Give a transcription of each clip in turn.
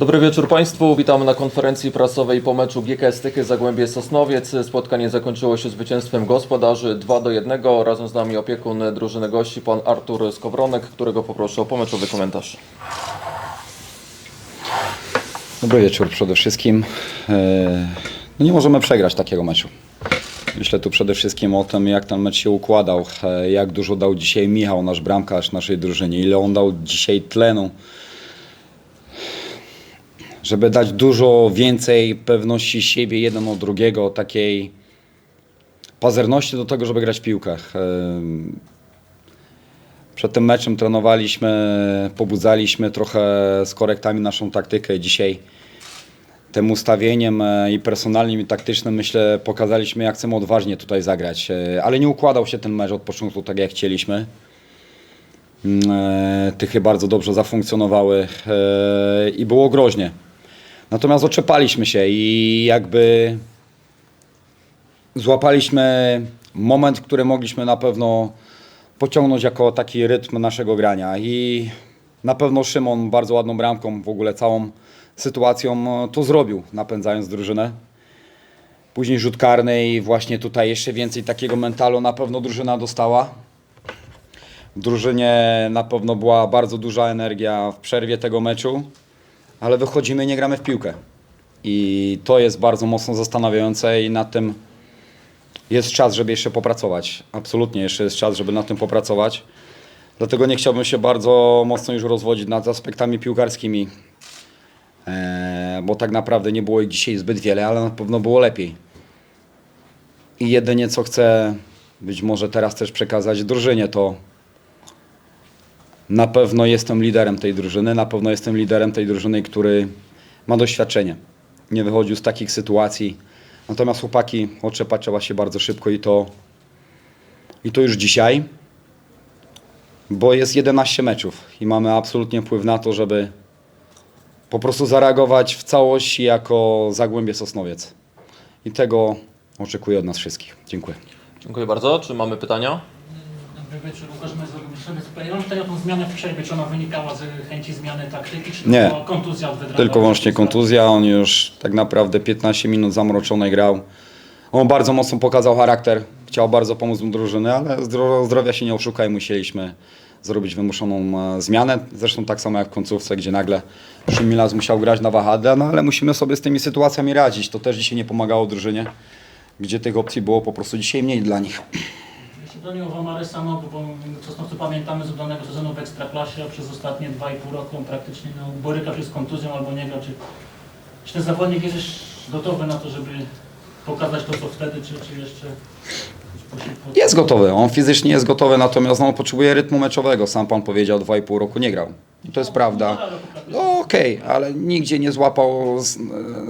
Dobry wieczór Państwu. Witamy na konferencji prasowej po meczu GKS Tychy Zagłębie Sosnowiec. Spotkanie zakończyło się zwycięstwem gospodarzy 2 do 1. Razem z nami opiekun drużyny gości, pan Artur Skowronek, którego poproszę o pomeczowy komentarz. Dobry wieczór przede wszystkim. E, No nie możemy przegrać takiego meczu. Myślę tu przede wszystkim o tym, jak ten mecz się układał, e, jak dużo dał dzisiaj Michał, nasz bramkarz naszej drużynie, ile on dał dzisiaj tlenu, żeby dać dużo więcej pewności siebie jeden od drugiego, takiej pazerności do tego, żeby grać w piłkę. E, Przed tym meczem trenowaliśmy, pobudzaliśmy trochę z korektami naszą taktykę. Dzisiaj tym ustawieniem e, i personalnym i taktycznym myślę pokazaliśmy jak chcemy odważnie tutaj zagrać. E, Ale nie układał się ten mecz od początku tak jak chcieliśmy. Mm, e, Tychy bardzo dobrze zafunkcjonowały i było groźnie. Natomiast oczepaliśmy się i jakby złapaliśmy moment, który mogliśmy na pewno pociągnąć jako taki rytm naszego grania i na pewno Szymon bardzo ładną bramką, w ogóle całą sytuacją e, to zrobił, napędzając drużynę. Później rzut karny i właśnie tutaj jeszcze więcej takiego mentalu na pewno drużyna dostała. W drużynie na pewno była bardzo duża energia w przerwie tego meczu, ale wychodzimy i nie gramy w piłkę. I to jest bardzo mocno zastanawiające i nad tym jest czas, żeby jeszcze popracować. Absolutnie jeszcze jest czas, żeby nad tym popracować. Dlatego nie chciałbym się bardzo mocno już rozwodzić nad aspektami piłkarskimi, Eee, bo tak naprawdę nie było ich dzisiaj zbyt wiele, ale na pewno było lepiej. I jedynie co chcę być może teraz też przekazać drużynie, to na pewno jestem liderem tej drużyny, na pewno jestem liderem tej drużyny, który ma doświadczenie. Nie wychodził z takich sytuacji. Natomiast chłopaki otrzepać trzeba się bardzo szybko i to, i to już dzisiaj, bo jest 11 meczów i mamy absolutnie wpływ na to, żeby po prostu zareagować w całości jako Zagłębie Sosnowiec. I tego oczekuję od nas wszystkich. Dziękuję. Dziękuję bardzo. Czy mamy pytania? Dobry wieczór, Łukasz o tą zmianę w przerwie. Czy ona wynikała z chęci zmiany taktyki, czy Nie. tylko kontuzja od? Tylko wyłącznie kontuzja, on już tak naprawdę 15 minut zamroczonej grał. On bardzo mocno pokazał charakter, chciał bardzo pomóc mu drużyny, ale zdro- zdrowia się nie oszukaj, musieliśmy zrobić wymuszoną e, zmianę. Zresztą tak samo jak w końcówce, gdzie nagle Szymilas musiał grać na wahadle, no ale musimy sobie z tymi sytuacjami radzić. To też dzisiaj nie pomagało drużynie, gdzie tych opcji było po prostu dzisiaj mniej dla nich. Niego Marysa, no bo co pamiętamy z udanego sezonu w Ekstraklasie, a przez ostatnie 2,5 roku on praktycznie no, boryka się z kontuzją albo nie gra. Czy, czy ten zawodnik jest już gotowy na to, żeby pokazać to, co wtedy, czy, czy jeszcze... Jest gotowy, on fizycznie jest gotowy, natomiast no, on potrzebuje rytmu meczowego. Sam pan powiedział, 2,5 roku nie grał. I to jest prawda. No okej, ale nigdzie nie złapał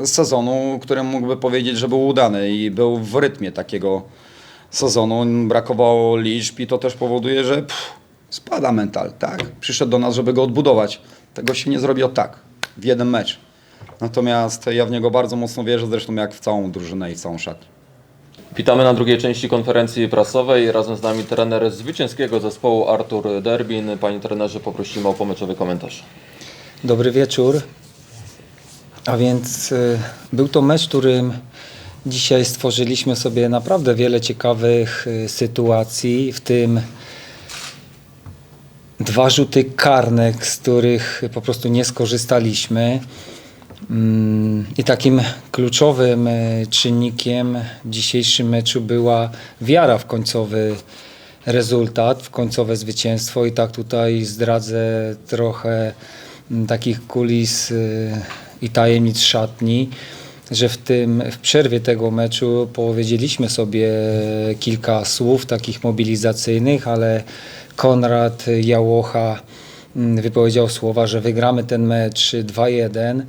sezonu, którym mógłby powiedzieć, że był udany i był w rytmie takiego sezonu. Brakowało liczb i to też powoduje, że pff, spada mental, tak? Przyszedł do nas, żeby go odbudować. Tego się nie zrobi od tak, w jeden mecz. Natomiast ja w niego bardzo mocno wierzę, zresztą jak w całą drużynę i w całą szatnię. Witamy na drugiej części konferencji prasowej. Razem z nami trener zwycięskiego zespołu Artur Derbin. Panie trenerze, poprosimy o pomeczowy komentarz. Dobry wieczór. A więc y, był to mecz, w którym dzisiaj stworzyliśmy sobie naprawdę wiele ciekawych y, sytuacji, w tym dwa rzuty karne, z których po prostu nie skorzystaliśmy. Mm, I takim kluczowym y, czynnikiem w dzisiejszym meczu była wiara w końcowy rezultat, w końcowe zwycięstwo. I tak tutaj zdradzę trochę mm, takich kulis y, i tajemnic szatni, że w tym w przerwie tego meczu powiedzieliśmy sobie kilka słów takich mobilizacyjnych, ale Konrad Jałocha mm, wypowiedział słowa, że wygramy ten mecz 2-1.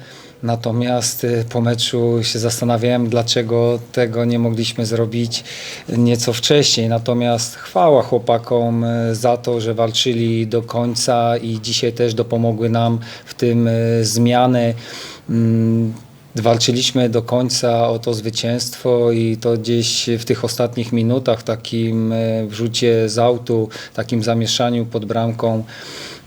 Natomiast y, po meczu się zastanawiałem, dlaczego tego nie mogliśmy zrobić nieco wcześniej. Natomiast chwała chłopakom y, za to, że walczyli do końca i dzisiaj też dopomogły nam w tym y, zmiany. Walczyliśmy do końca o to zwycięstwo i to gdzieś w tych ostatnich minutach, takim e, wrzucie z autu, takim zamieszaniu pod bramką,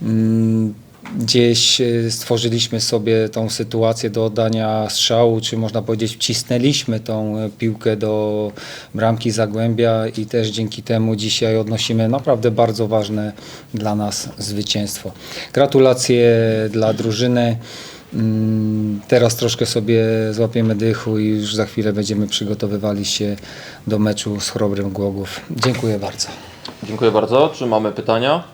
mm, gdzieś e, stworzyliśmy sobie tą sytuację do oddania strzału, czy można powiedzieć wcisnęliśmy tą e, piłkę do bramki Zagłębia i też dzięki temu dzisiaj odnosimy naprawdę bardzo ważne dla nas zwycięstwo. Gratulacje dla drużyny. Mm, Teraz troszkę sobie złapiemy dychu i już za chwilę będziemy przygotowywali się do meczu z Chrobrym Głogów. Dziękuję bardzo. Dziękuję bardzo. Czy mamy pytania?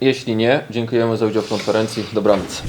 Jeśli nie, dziękujemy za udział w konferencji. Dobranoc.